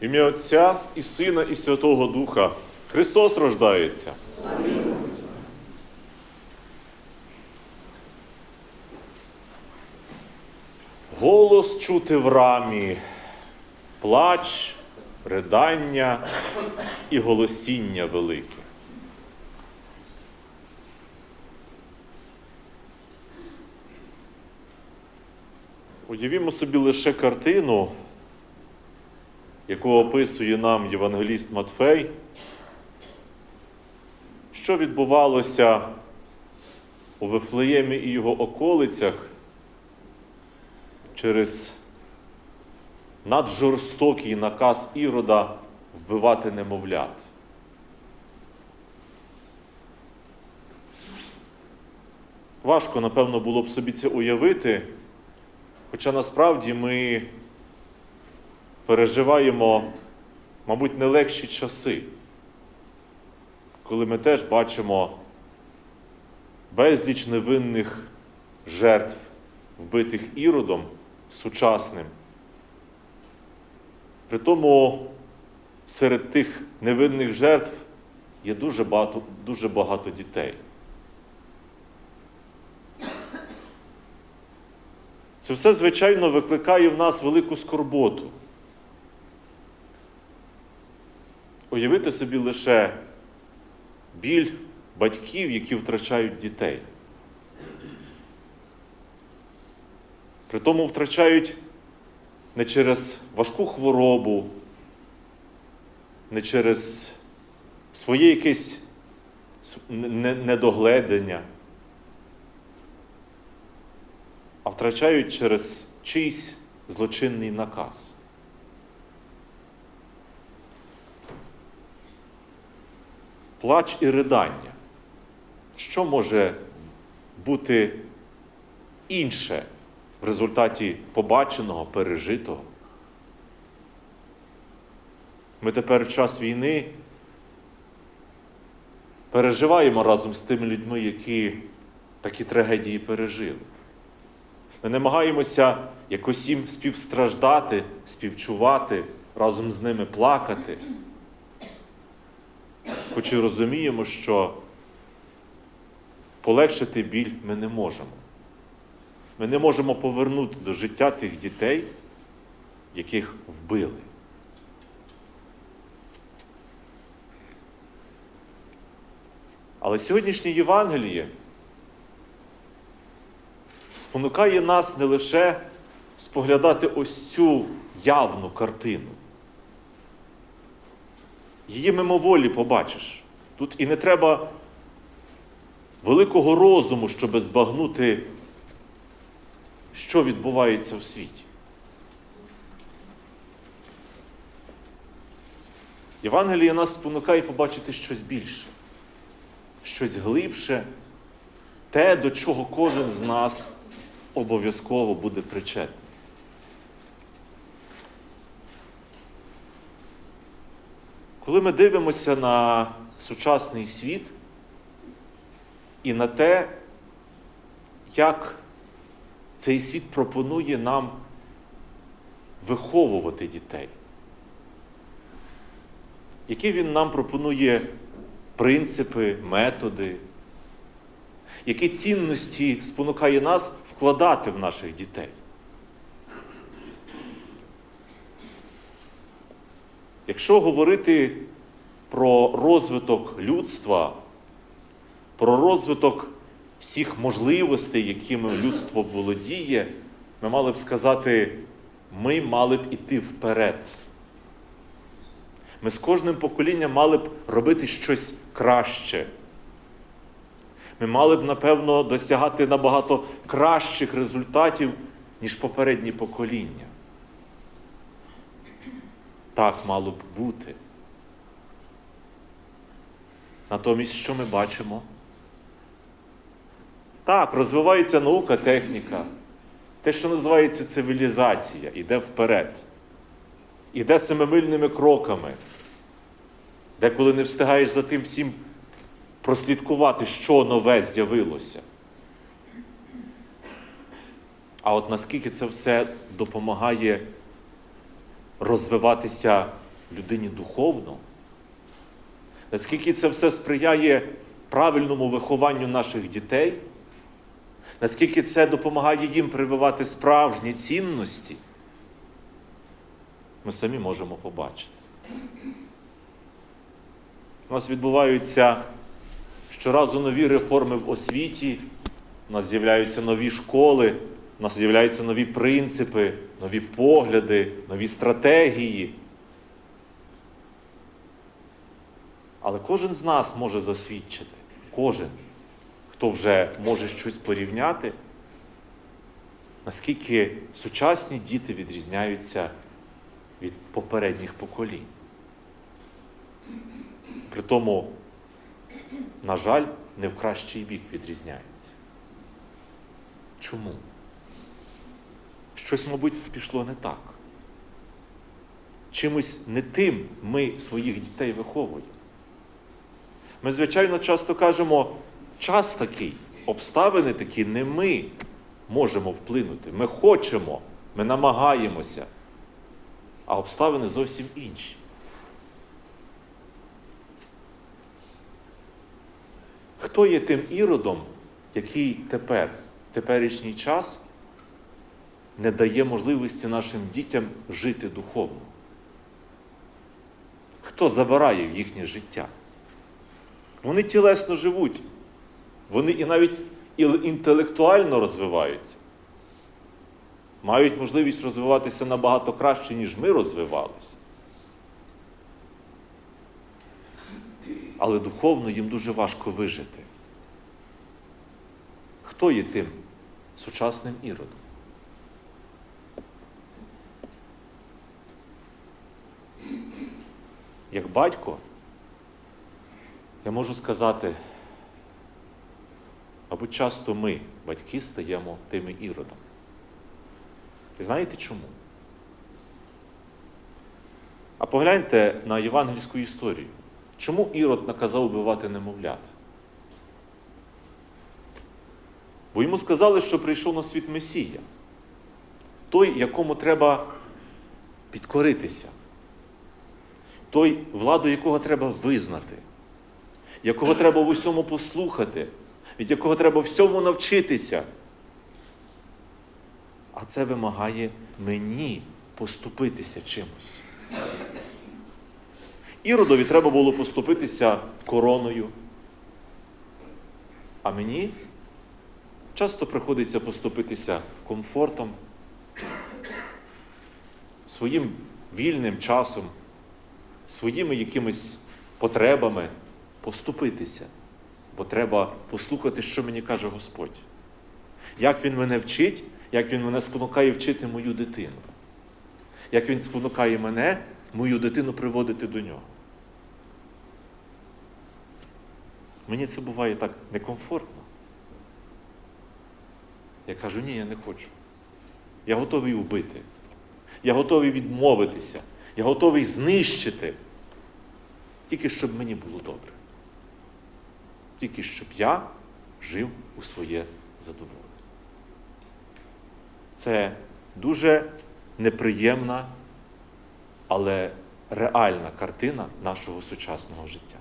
Ім'я Отця і Сина, і Святого Духа. Христос рождається. Голос чути в рамі, плач, ридання і голосіння велике. Уявімо собі лише картину, яку описує нам Євангеліст Матфей, що відбувалося у Вифлеємі і його околицях через наджорстокий наказ Ірода вбивати немовлят. Важко, напевно, було б собі це уявити, хоча насправді ми переживаємо, мабуть, не легші часи, коли ми теж бачимо безліч невинних жертв, вбитих іродом сучасним. Притому серед тих невинних жертв є дуже багато, дуже багато дітей. Це все, звичайно, викликає в нас велику скорботу. Уявити собі лише біль батьків, які втрачають дітей. Притому втрачають не через важку хворобу, не через своє якесь недогледення, а втрачають через чийсь злочинний наказ. Плач і ридання. Що може бути інше в результаті побаченого, пережитого? Ми тепер в час війни переживаємо разом з тими людьми, які такі трагедії пережили. Ми намагаємося якось їм співстраждати, співчувати, разом з ними плакати. Хоч і розуміємо, що полегшити біль ми не можемо. Ми не можемо повернути до життя тих дітей, яких вбили. Але сьогоднішнє Євангеліє спонукає нас не лише споглядати ось цю явну картину. Її мимоволі побачиш. Тут і не треба великого розуму, щоб збагнути, що відбувається в світі. Євангеліє нас спонукає побачити щось більше, щось глибше, те, до чого кожен з нас обов'язково буде причетний. Коли ми дивимося на сучасний світ і на те, як цей світ пропонує нам виховувати дітей, які він нам пропонує принципи, методи, які цінності спонукає нас вкладати в наших дітей. Якщо говорити про розвиток людства, про розвиток всіх можливостей, якими людство володіє, ми мали б сказати, ми мали б іти вперед. Ми з кожним поколінням мали б робити щось краще. Ми мали б, напевно, досягати набагато кращих результатів, ніж попередні покоління. Так мало б бути. Натомість, що ми бачимо? Так, розвивається наука, техніка. Те, що називається цивілізація, іде вперед. Іде семимильними кроками. Деколи не встигаєш за тим всім прослідкувати, що нове з'явилося. А от наскільки це все допомагає розвиватися людині духовно, наскільки це все сприяє правильному вихованню наших дітей, наскільки це допомагає їм прививати справжні цінності, ми самі можемо побачити. У нас відбуваються щоразу нові реформи в освіті, у нас з'являються нові школи, у нас з'являються нові принципи, нові погляди, нові стратегії. Але кожен з нас може засвідчити, кожен, хто вже може щось порівняти, наскільки сучасні діти відрізняються від попередніх поколінь. При тому, на жаль, не в кращий бік відрізняються. Чому? Щось, мабуть, пішло не так. Чимось не тим ми своїх дітей виховуємо. Ми, звичайно, часто кажемо, час такий, обставини такі, не ми можемо вплинути. Ми хочемо, ми намагаємося, а обставини зовсім інші. Хто є тим іродом, який тепер, в теперішній час, не дає можливості нашим дітям жити духовно? Хто забирає їхнє життя? Вони тілесно живуть, вони і навіть інтелектуально розвиваються, мають можливість розвиватися набагато краще, ніж ми розвивалися. Але духовно їм дуже важко вижити. Хто є тим сучасним іродом? Як батько, я можу сказати, мабуть, часто ми, батьки, стаємо тими іродом. І знаєте чому? А погляньте на євангельську історію. Чому Ірод наказав убивати немовлят? Бо йому сказали, що прийшов на світ Месія, той, якому треба підкоритися, той, владу якого треба визнати, якого треба в усьому послухати, від якого треба всьому навчитися. А це вимагає мені поступитися чимось. Іродові треба було поступитися короною. А мені часто приходиться поступитися комфортом, своїм вільним часом, своїми якимись потребами поступитися. Бо треба послухати, що мені каже Господь. Як Він мене вчить, як Він мене спонукає вчити мою дитину. Як Він спонукає мене мою дитину приводити до нього. Мені це буває так некомфортно. Я кажу, ні, я не хочу. Я готовий убити. Я готовий відмовитися. Я готовий знищити. Тільки щоб мені було добре. Тільки щоб я жив у своє задоволення. Це дуже неприємна але реальна картина нашого сучасного життя.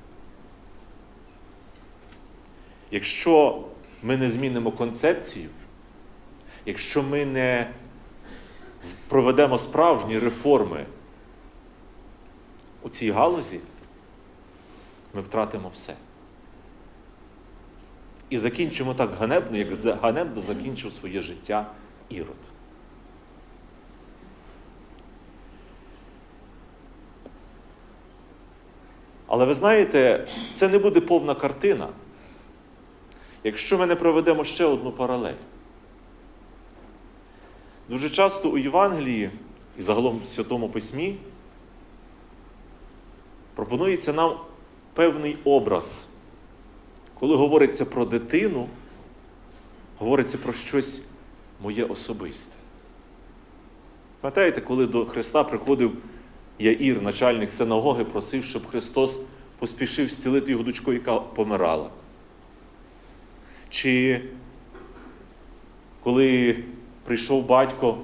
Якщо ми не змінимо концепцію, якщо ми не проведемо справжні реформи у цій галузі, ми втратимо все. І закінчимо так ганебно, як ганебно закінчив своє життя Ірод. Але ви знаєте, це не буде повна картина, якщо ми не проведемо ще одну паралель. Дуже часто у Євангелії і загалом в Святому Письмі пропонується нам певний образ. Коли говориться про дитину, говориться про щось моє особисте. Пам'ятаєте, коли до Христа приходив Яїр, начальник синагоги, просив, щоб Христос поспішив зцілити його дочку, яка помирала. Чи коли прийшов батько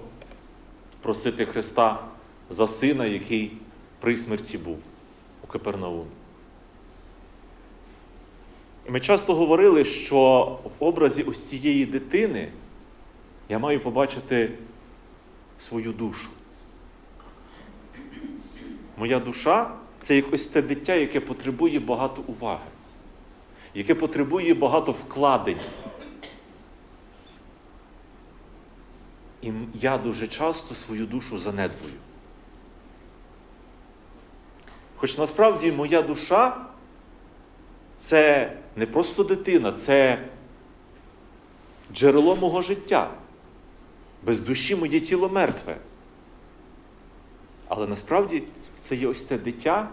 просити Христа за сина, який при смерті був у І ми часто говорили, що в образі ось цієї дитини я маю побачити свою душу. Моя душа це як ось те дитя, яке потребує багато уваги, яке потребує багато вкладень. І я дуже часто свою душу занедбую. Хоч насправді моя душа це не просто дитина, це джерело мого життя. Без душі моє тіло мертве. Але насправді це є ось те дитя,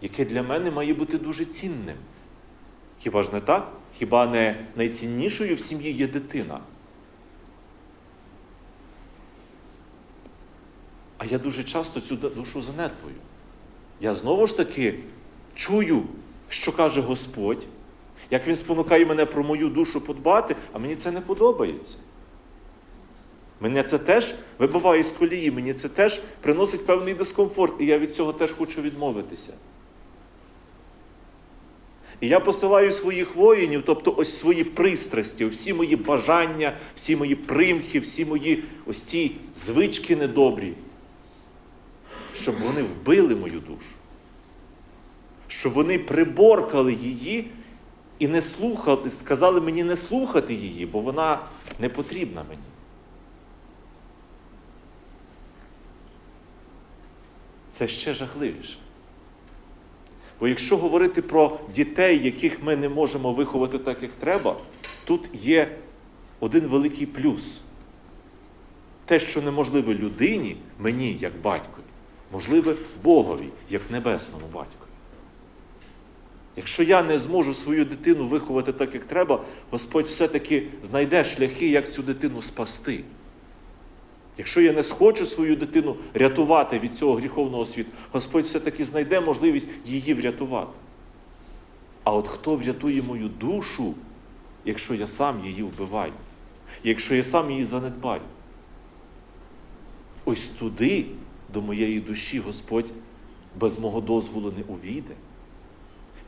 яке для мене має бути дуже цінним. Хіба ж не так? Хіба не найціннішою в сім'ї є дитина? А я дуже часто цю душу занедбую. Я знову ж таки чую, що каже Господь, як Він спонукає мене про мою душу подбати, а мені це не подобається. Мене це теж вибиває з колії, мені це теж приносить певний дискомфорт, і я від цього теж хочу відмовитися. І я посилаю своїх воїнів, тобто ось свої пристрасті, всі мої бажання, всі мої примхи, всі мої ось ці звички недобрі, щоб вони вбили мою душу, щоб вони приборкали її і не слухали, сказали мені не слухати її, бо вона не потрібна мені. Це ще жахливіше. Бо якщо говорити про дітей, яких ми не можемо виховати так, як треба, тут є один великий плюс. Те, що неможливе людині, мені, як батькові, можливе Богові, як небесному батькові. Якщо я не зможу свою дитину виховати так, як треба, Господь все-таки знайде шляхи, як цю дитину спасти. Якщо я не схочу свою дитину рятувати від цього гріховного світу, Господь все-таки знайде можливість її врятувати. А от хто врятує мою душу, якщо я сам її вбиваю, якщо я сам її занедбаю? Ось туди, до моєї душі, Господь без мого дозволу не увійде.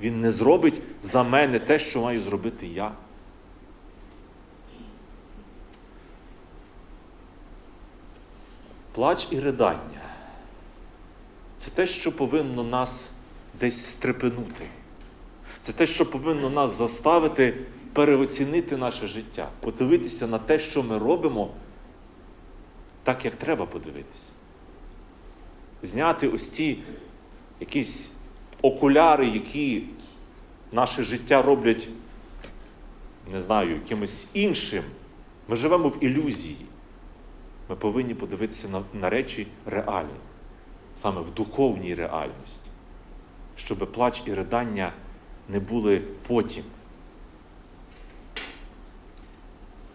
Він не зробить за мене те, що маю зробити я. Плач і ридання це те, що повинно нас десь стрепенути. Це те, що повинно нас заставити переоцінити наше життя, подивитися на те, що ми робимо, так, як треба подивитися. Зняти ось ці якісь окуляри, які наше життя роблять, не знаю, якимось іншим. Ми живемо в ілюзії. Ми повинні подивитися на, на речі реальні, саме в духовній реальності, щоб плач і ридання не були потім.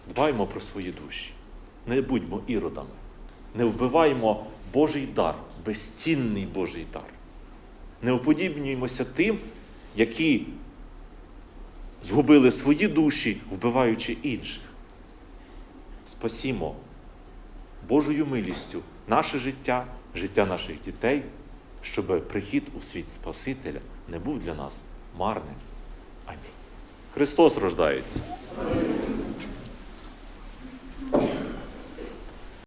Дбаймо про свої душі, не будьмо іродами, не вбиваймо Божий дар, безцінний Божий дар. Не уподібнюємося тим, які згубили свої душі, вбиваючи інших. Спасімо Божою милістю наше життя, життя наших дітей, щоб прихід у світ Спасителя не був для нас марним. Амінь. Христос рождається.